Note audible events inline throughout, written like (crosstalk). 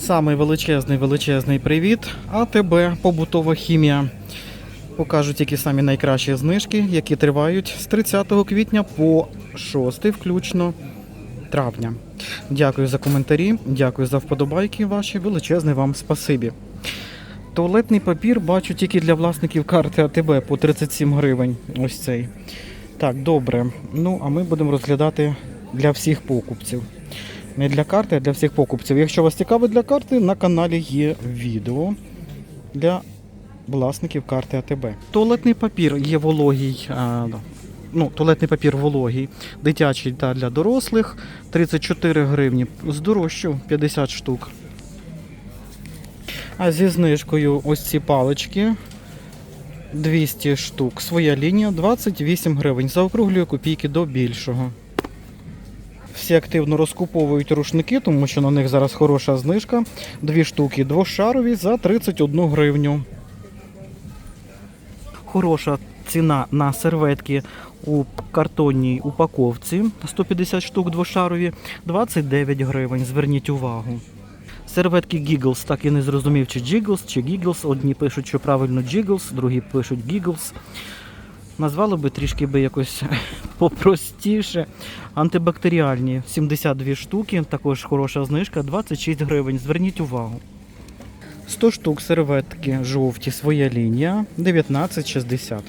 Самий величезний величезний привіт. АТБ побутова хімія. Покажуть які самі найкращі знижки, які тривають з 30 квітня по 6 включно травня. Дякую за коментарі, дякую за вподобайки ваші. Величезне вам спасибі. Туалетний папір бачу тільки для власників карти АТБ по 37 гривень. Ось цей. Так, добре. Ну, а ми будемо розглядати для всіх покупців. Не для карти, а для всіх покупців. Якщо вас цікавить для карти, на каналі є відео для власників карти АТБ. Туалетний папір є вологий. А, ну, туалетний папір вологий, дитячий та для дорослих 34 гривні. Здорожчав 50 штук. А зі знижкою ось ці палички 200 штук. Своя лінія 28 гривень. Заокруглюю копійки до більшого. Всі активно розкуповують рушники, тому що на них зараз хороша знижка. Дві штуки двошарові за 31 гривню. Хороша ціна на серветки у картонній упаковці 150 штук двошарові 29 гривень. Зверніть увагу. Серветки Giggles, так і не зрозумів, чи Jiggles, чи Giggles. Одні пишуть, що правильно Jiggles, другі пишуть Giggles. Назвали би трішки би якось (laughs) попростіше. Антибактеріальні 72 штуки, також хороша знижка, 26 гривень. Зверніть увагу. 100 штук серветки жовті, своя лінія, 19,60.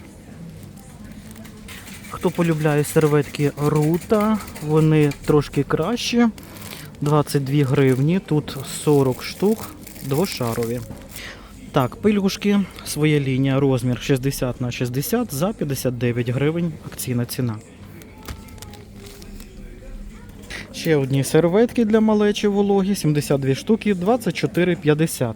Хто полюбляє серветки Рута, вони трошки кращі. 22 гривні, тут 40 штук, двошарові. Так, пилюшки, своя лінія, розмір 60 на 60 за 59 гривень. Акційна ціна. Ще одні серветки для малечі вологі, 72 штуки, 24,50.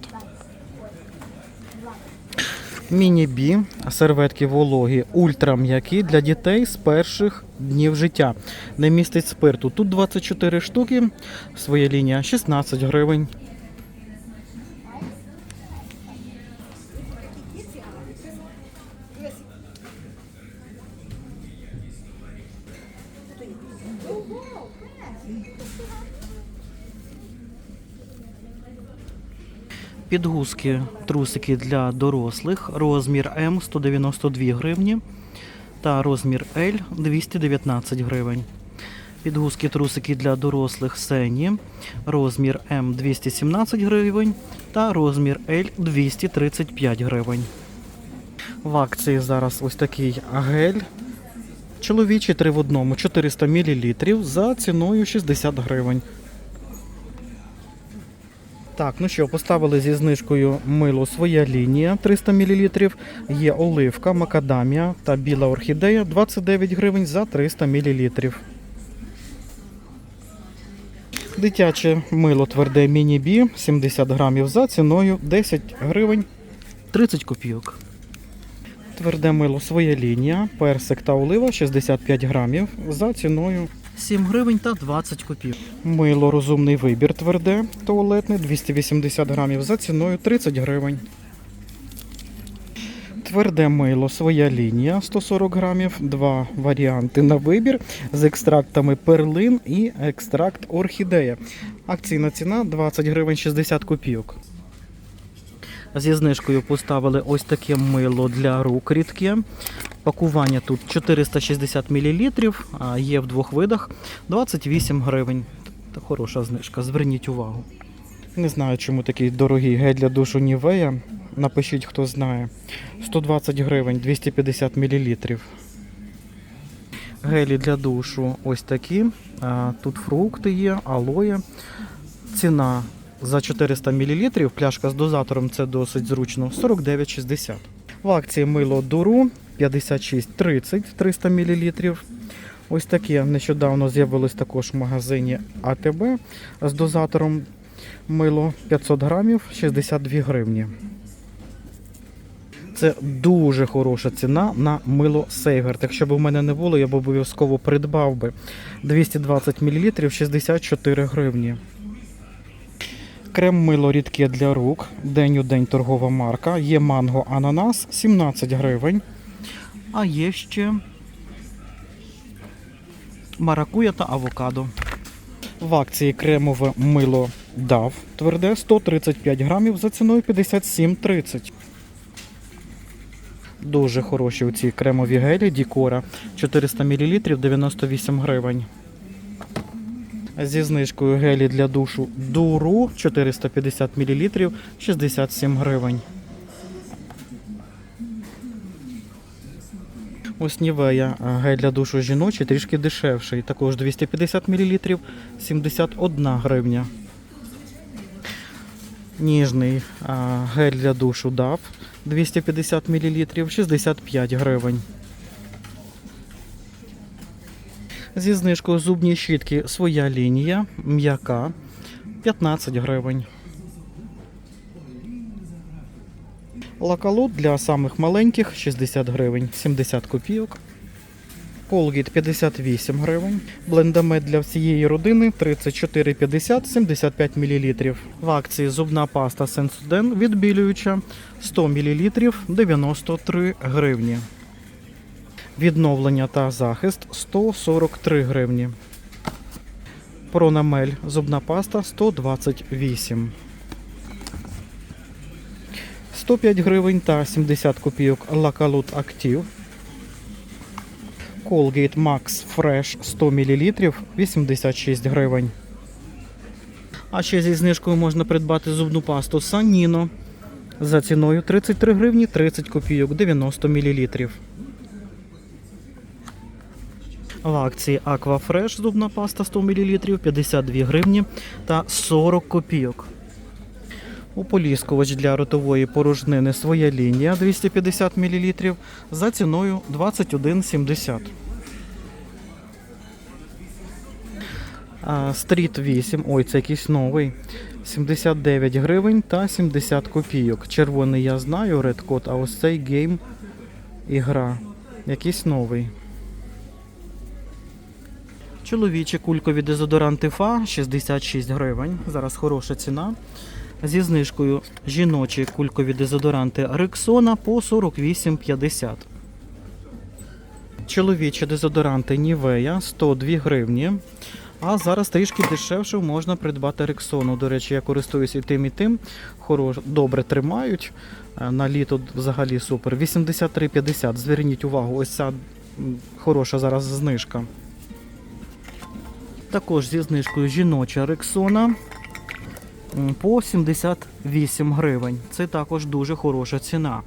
Міні-бі, серветки вологі, ультрам'які для дітей з перших днів життя. Не містить спирту. Тут 24 штуки, своя лінія 16 гривень. Підгузки, трусики для дорослих, розмір М 192 гривні та розмір L 219 гривень. Підгузки, трусики для дорослих Сені, розмір М 217 гривень та розмір L 235 гривень. В акції зараз ось такий гель. Чоловічий 3 в одному 400 мл за ціною 60 гривень. Так, ну що, поставили зі знижкою мило своя лінія 300 мл. Є оливка, макадамія та біла орхідея 29 гривень за 300 мл. Дитяче мило тверде міні-бі 70 грамів за ціною 10 гривень 30 копійок. Тверде мило своя лінія, персик та олива 65 грамів за ціною 7 гривень та 20 копійок. Мило розумний вибір тверде, туалетне 280 грамів за ціною 30 гривень. Тверде мило своя лінія 140 грамів, два варіанти на вибір з екстрактами перлин і екстракт орхідея. Акційна ціна 20 гривень 60 копійок. Зі знижкою поставили ось таке мило для рук рідке. Пакування тут 460 мл, а є в двох видах 28 гривень. Та хороша знижка, зверніть увагу. Не знаю, чому такий дорогий гель для душу Нівея. Напишіть, хто знає. 120 гривень, 250 мл. Гелі для душу ось такі. Тут фрукти є, алоє. Ціна за 400 мл, пляшка з дозатором це досить зручно, 49,60. В акції мило Дуру 56,30 300 мл. Ось таке нещодавно з'явилось також в магазині АТБ з дозатором мило 500 грамів 62 гривні. Це дуже хороша ціна на мило Сейгард. Якщо б у мене не було, я б обов'язково придбав би 220 мл 64 гривні. Крем мило рідке для рук. День у день торгова марка. Є манго ананас 17 гривень. А є ще маракуя та авокадо. В акції кремове мило DAV тверде 135 грамів за ціною 57,30. Дуже хороші ці кремові гелі Дікора 400 мл 98 гривень. Зі знижкою гелі для душу Дуру 450 мл 67 гривень. Ось Нівея гель для душу жіночий трішки дешевший. Також 250 мл 71 гривня. Ніжний гель для душу DAV 250 мл 65 гривень. Зі знижкою зубні щітки своя лінія, м'яка 15 гривень. Лакалут для самих маленьких 60 гривень, 70 копійок. Colgate 58 гривень. Блендамет для всієї родини 34,50 75 мл. В акції зубна паста Sensoden відбілююча 100 мл 93 гривні. Відновлення та захист 143 гривні. Пронамель зубна паста 128. 105 гривень та 70 копійок Лакалут Актив. Colgate Max Fresh 100 мл 86 гривень. А ще зі знижкою можна придбати зубну пасту Sanino за ціною 33 гривні 30 копійок 90 мл. В акції Fresh зубна паста 100 мл 52 гривні та 40 копійок. Ополіскувач для ротової порожнини своя лінія 250 мл за ціною 21,70. Стріт 8, ой, це якийсь новий. 79 гривень та 70 копійок. Червоний я знаю, Code, а ось цей гейм ігра. Якийсь новий. Чоловічі кулькові дезодоранти ФА 66 гривень. Зараз хороша ціна. Зі знижкою жіночі кулькові дезодоранти Рексона по 48,50. Чоловічі дезодоранти Нівея 102 гривні. А зараз трішки дешевше можна придбати Рексону. До речі, я користуюся і тим, і тим. Хорош, добре тримають. Е, На літо взагалі супер. 83,50. Зверніть увагу, ось ця хороша зараз знижка. Також зі знижкою жіноча Рексона по 78 гривень. Це також дуже хороша ціна.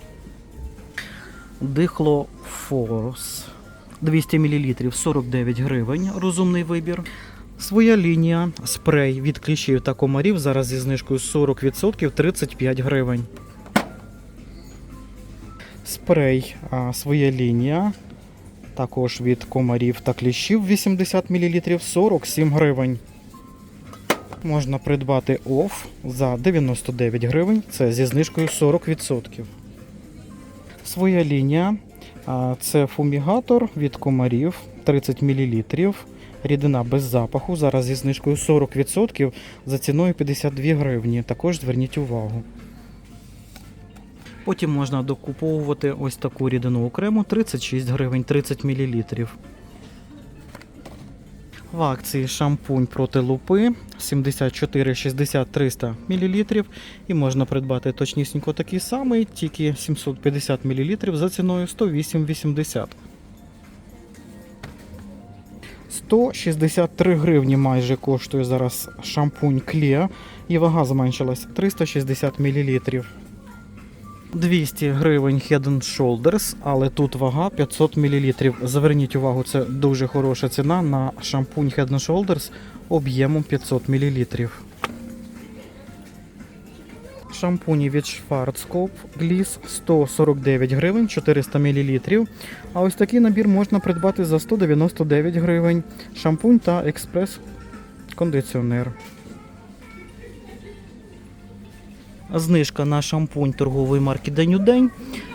Дихлофорс 200 мл 49 гривень. Розумний вибір. Своя лінія спрей від кліщів та комарів зараз зі знижкою 40% 35 гривень. Спрей а, своя лінія. Також від комарів та кліщів 80 мл 47 гривень. Можна придбати ОФ за 99 гривень. Це зі знижкою 40%. Своя лінія. Це фумігатор від комарів 30 мл. Рідина без запаху. Зараз зі знижкою 40% за ціною 52 гривні. Також зверніть увагу. Потім можна докуповувати ось таку рідину окремо 36 гривень 30 мл. В акції шампунь проти лупи 74 60 300 мл. І можна придбати точнісінько такий самий, тільки 750 мл за ціною 108,80. 163 гривні майже коштує зараз шампунь Клія і вага зменшилась 360 мл. 200 гривень Head Shoulders, але тут вага 500 мл. Зверніть увагу, це дуже хороша ціна на шампунь Head Shoulders об'ємом 500 мл. Шампуні від Schwarzkopf Gliss 149 гривень 400 мл. А ось такий набір можна придбати за 199 гривень. Шампунь та експрес-кондиціонер. Знижка на шампунь торгової марки День у день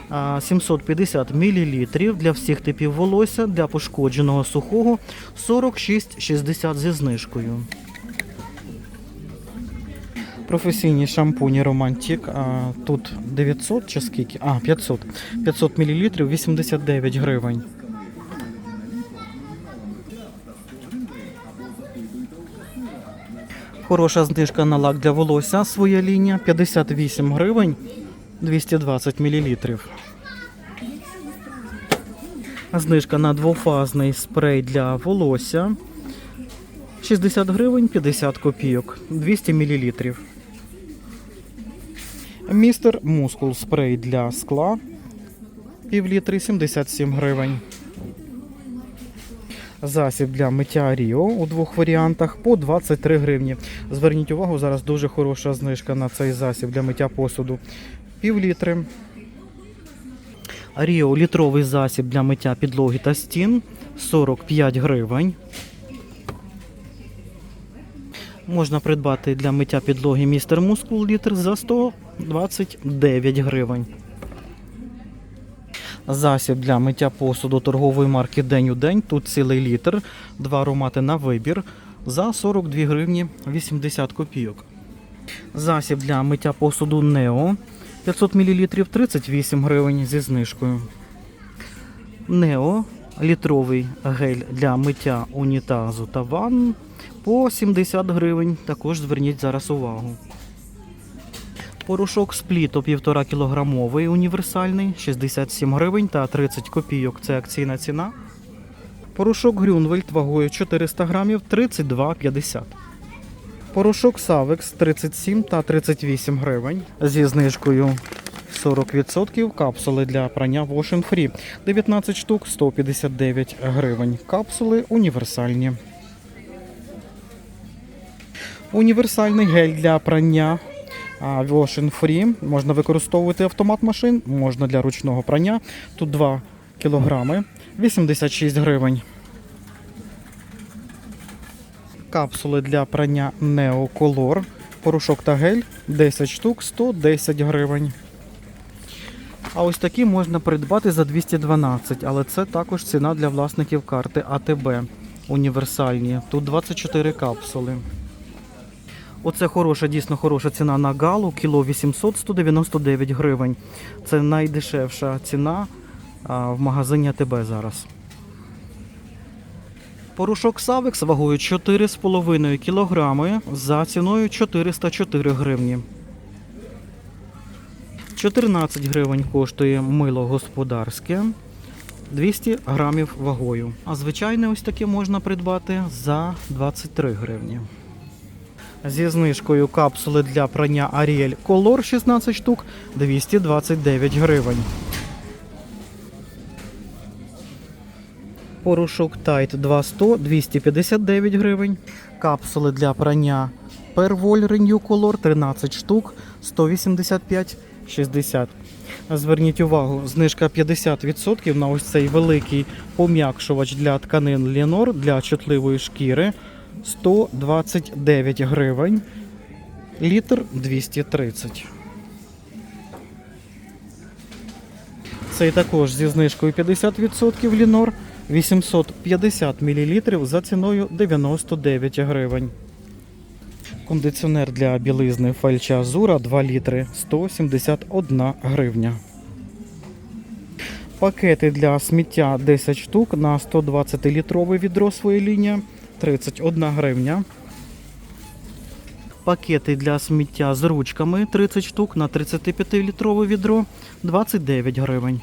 а, 750 мл для всіх типів волосся для пошкодженого сухого 46,60 зі знижкою. Професійні шампуні Романтик. А, тут 900 чи скільки? А, 500. 500 мл 89 гривень. Хороша знижка на лак для волосся. Своя лінія 58 гривень 220 мл. Знижка на двофазний спрей для волосся 60 гривень 50 копійок 200 мл. Містер Мускул спрей для скла пів літри 77 гривень. Засіб для миття Ріо у двох варіантах по 23 гривні. Зверніть увагу, зараз дуже хороша знижка на цей засіб для миття посуду. Пів літри. Ріо літровий засіб для миття підлоги та стін 45 гривень. Можна придбати для миття підлоги містер Мускул літр за 129 гривень. Засіб для миття посуду торгової марки День у день. Тут цілий літр, два аромати на вибір за 42 гривні 80 копійок. Засіб для миття посуду Нео 500 мл 38 гривень зі знижкою. Нео літровий гель для миття унітазу та ванн по 70 гривень. Також зверніть зараз увагу. Порошок спліто 1,5 кілограмовий універсальний 67 гривень та 30 копійок. Це акційна ціна. Порошок Грюнвельд вагою 400 грамів 32,50. Порошок Савекс 37 та 38 гривень зі знижкою 40%. Капсули для прання Wash Free 19 штук 159 гривень. Капсули універсальні. Універсальний гель для прання а, Free. Можна використовувати автомат машин, можна для ручного прання. Тут 2 кілограми, 86 гривень. Капсули для прання Neo Color. Порошок та гель 10 штук, 110 гривень. А ось такі можна придбати за 212, але це також ціна для власників карти АТБ. Універсальні. Тут 24 капсули. Оце хороша, дійсно хороша ціна на галу. Кіло 800 199 гривень. Це найдешевша ціна в магазині АТБ зараз. Порошок Савекс вагою 4,5 кг за ціною 404 гривні. 14 гривень коштує мило господарське. 200 грамів вагою. А звичайне ось таке можна придбати за 23 гривні. Зі знижкою капсули для прання Ariel Color 16 штук 229 гривень. Порошок Tide 200 259 гривень. Капсули для прання Perwoll Renew Color 13 штук 185 60. Зверніть увагу, знижка 50% на ось цей великий пом'якшувач для тканин Lenor для чутливої шкіри 129 гривень. Літр 230. Цей також зі знижкою 50% Лінор 850 мл за ціною 99 гривень. Кондиціонер для білизни фельча Азура 2 літри 171 гривня. Пакети для сміття 10 штук на 120-літрове відро лінія 31 гривня. Пакети для сміття з ручками 30 штук на 35-літрове відро 29 гривень.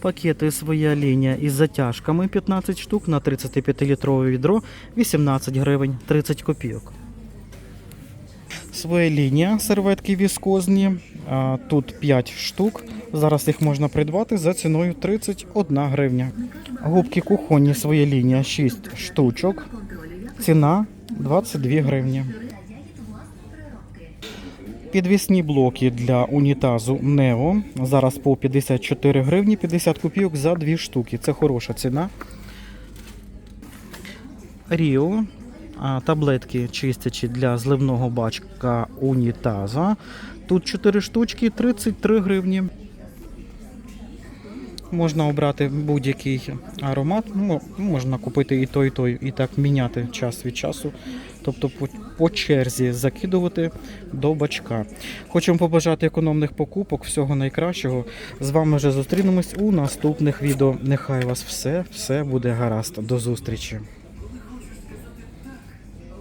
Пакети своя лінія із затяжками 15 штук на 35-літрове відро 18 гривень 30 копійок. Своя лінія серветки віскозні. Тут 5 штук. Зараз їх можна придбати за ціною 31 гривня. Губки кухонні своя лінія 6 штучок. Ціна 22 гривні. Підвісні блоки для унітазу Нео. Зараз по 54 гривні 50 копійок за 2 штуки. Це хороша ціна. Ріо. Таблетки чистячі для зливного бачка унітаза. Тут 4 штучки 33 гривні. Можна обрати будь-який аромат. Ну, можна купити і той, і той, і так міняти час від часу. Тобто по, по черзі закидувати до бачка. Хочемо побажати економних покупок, всього найкращого. З вами вже зустрінемось у наступних відео. Нехай вас все, все буде гаразд. До зустрічі!